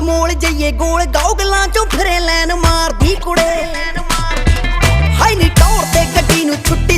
Mall mall ਜਈਏ ਗੋਲ ਗੌਗਲਾਂ ਚੋਂ ਫਿਰੇ ਲੈਣ ਮਾਰਦੀ ਕੁੜੇ। ਹਾਈ ਨੀ ਟੌਰ ਤੇ ਗੱਡੀ ਨੂੰ ਛੁੱਟੀ